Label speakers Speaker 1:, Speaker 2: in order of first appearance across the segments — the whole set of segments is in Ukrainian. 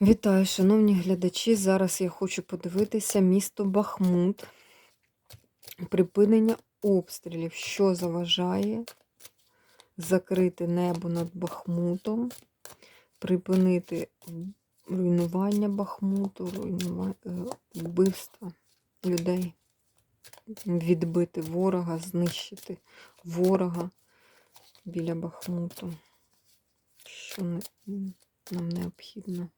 Speaker 1: Вітаю, шановні глядачі. Зараз я хочу подивитися місто Бахмут. Припинення обстрілів, що заважає закрити небо над Бахмутом, припинити руйнування Бахмуту, руйнува... е, вбивства людей, відбити ворога, знищити ворога біля Бахмуту. Що нам необхідно?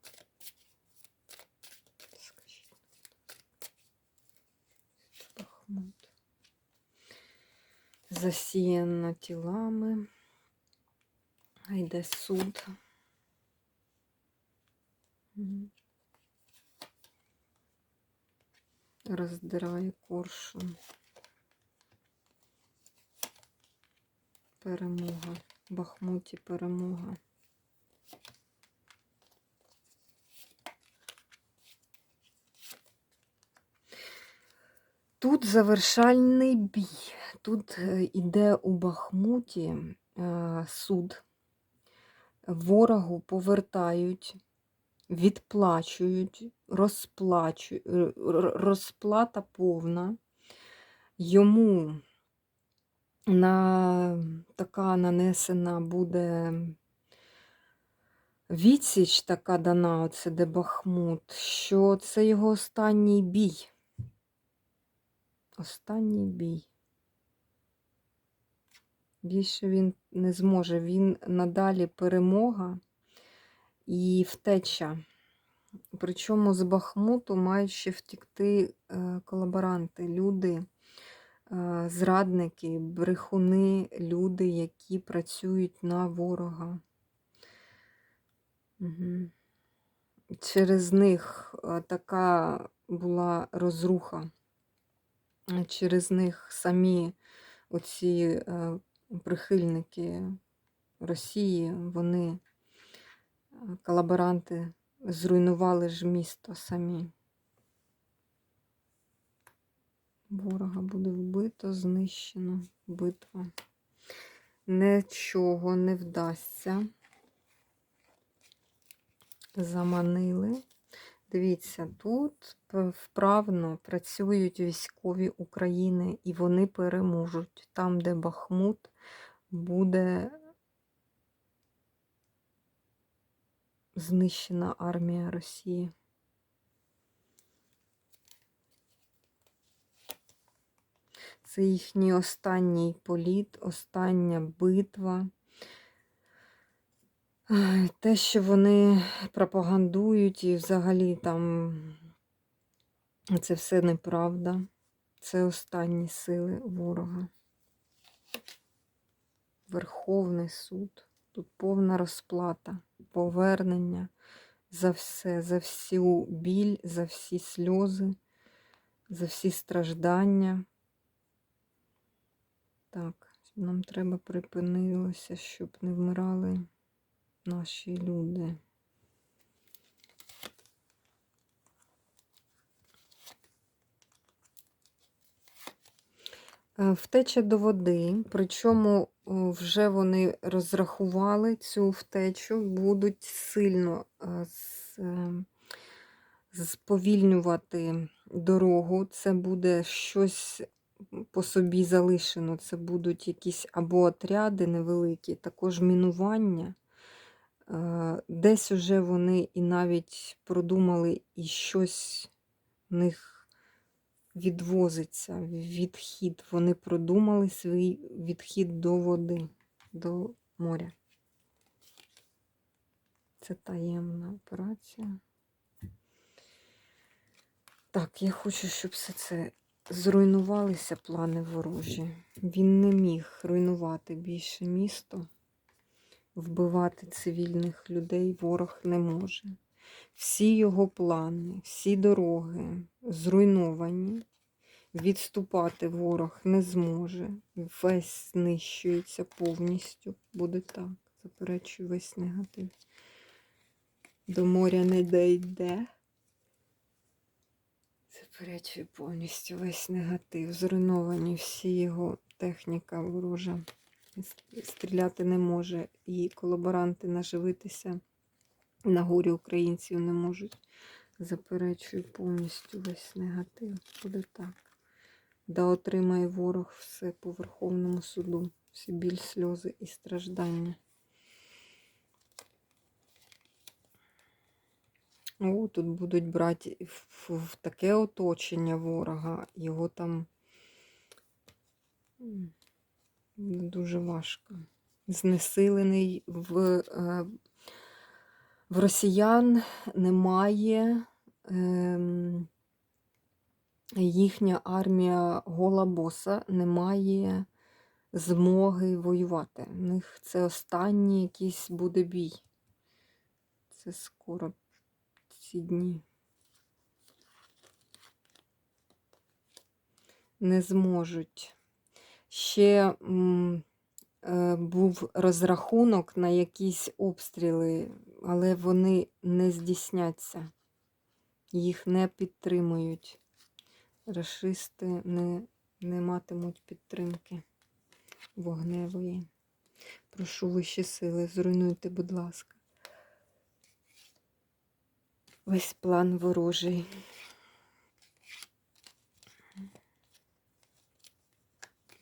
Speaker 1: Бахмут. Засіяно тілами. А йде суд. Роздирає коршун. Перемога. Бахмуті перемога. Тут завершальний бій. Тут е, іде у Бахмуті е, суд. Ворогу повертають, відплачують, розплачують, розплата повна. Йому на, така нанесена буде відсіч, така дана, оце де Бахмут, що це його останній бій. Останній бій. Більше він не зможе. Він надалі перемога і втеча. Причому з Бахмуту мають ще втікти е, колаборанти, люди, е, зрадники, брехуни, люди, які працюють на ворога. Через них е, така була розруха через них самі оці е, прихильники Росії, вони, е, колаборанти, зруйнували ж місто самі. Ворога буде вбито, знищено, битва. Нічого не вдасться. Заманили. Дивіться, тут вправно працюють військові України, і вони переможуть. Там, де Бахмут, буде знищена армія Росії. Це їхній останній політ, остання битва. Те, що вони пропагандують і взагалі там це все неправда. Це останні сили ворога. Верховний суд. Тут повна розплата, повернення за все, за всю біль, за всі сльози, за всі страждання. Так, нам треба припинилося, щоб не вмирали наші люди. Е, Втеча до води, причому вже вони розрахували цю втечу, будуть сильно е, е, сповільнювати дорогу. Це буде щось по собі залишено. Це будуть якісь або отряди невеликі, також мінування. Десь уже вони і навіть продумали, і щось в них відвозиться, відхід. Вони продумали свій відхід до води, до моря. Це таємна операція. Так, я хочу, щоб все це зруйнувалися плани ворожі. Він не міг руйнувати більше місто вбивати цивільних людей ворог не може. Всі його плани, всі дороги зруйновані, відступати ворог не зможе. Весь знищується повністю. Буде так. Заперечую весь негатив. До моря не дійде. Заперечую повністю весь негатив. Зруйновані всі його техніка ворожа стріляти не може, і колаборанти наживитися на горі українців не можуть. Заперечую повністю весь негатив. Буде так. Да отримає ворог все по Верховному суду. Всі біль, сльози і страждання. О, тут будуть брати в, в таке оточення ворога. Його там дуже важко. Знесилений в, е, в росіян немає. ем, їхня армія гола боса не має змоги воювати. У них це останній якийсь буде бій. Це скоро ці дні. Не зможуть. Ще е, був розрахунок на якісь обстріли, але вони не здійсняться. Їх не підтримують. Рашисти не, не матимуть підтримки вогневої. Прошу вищі сили, зруйнуйте, будь ласка. Весь план ворожий.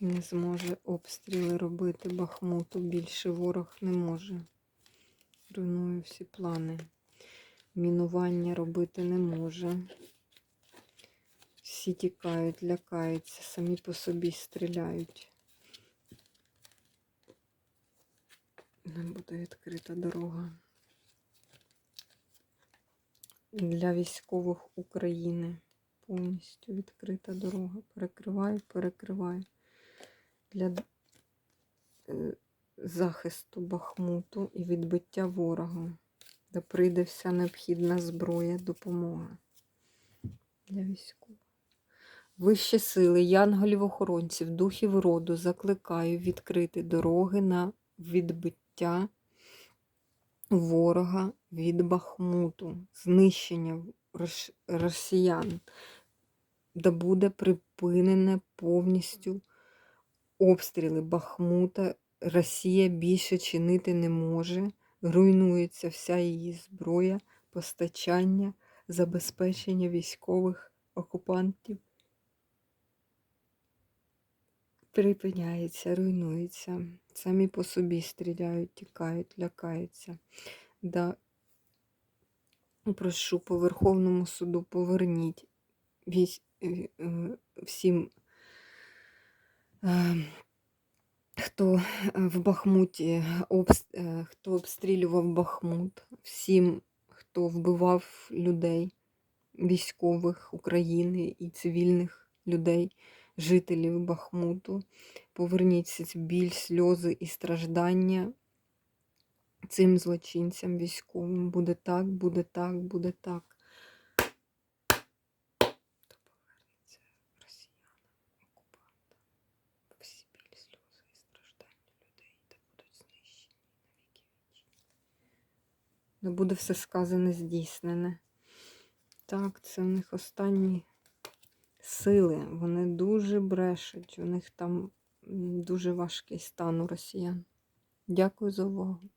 Speaker 1: Не зможе обстріли робити Бахмуту. Більше ворог не може. Руйную всі плани. Мінування робити не може. Всі тікають, лякаються, самі по собі стріляють. Не буде відкрита дорога для військових України. Повністю відкрита дорога. Перекриваю, перекриваю. Для е, захисту Бахмуту і відбиття ворога, де прийде вся необхідна зброя, допомога для військових. Вищі сили, янголів-охоронців, духів роду закликаю відкрити дороги на відбиття ворога від Бахмуту, знищення росіян, де буде припинене повністю обстріли Бахмута. Росія більше чинити не може, руйнується вся її зброя, постачання, забезпечення військових окупантів. Припиняється, руйнується. Самі по собі стріляють, тікають, лякаються. Да. Прошу по Верховному суду поверніть е, е, всім, хто е, в Бахмуті, хто обстрілював Бахмут, всім, хто вбивав людей, військових України і цивільних людей, жителів Бахмуту. Поверніть всі ці біль, сльози і страждання цим злочинцям військовим. Буде так, буде так, буде так. То повернеться росіянам, окупантам. Всі біль, сльози і страждання людей та будуть знищені на віки вічні. Не буде все сказане, здійснене. Так, це в них останні сили. Вони дуже брешуть. У них там дуже важкий стан у росіян. Дякую за увагу.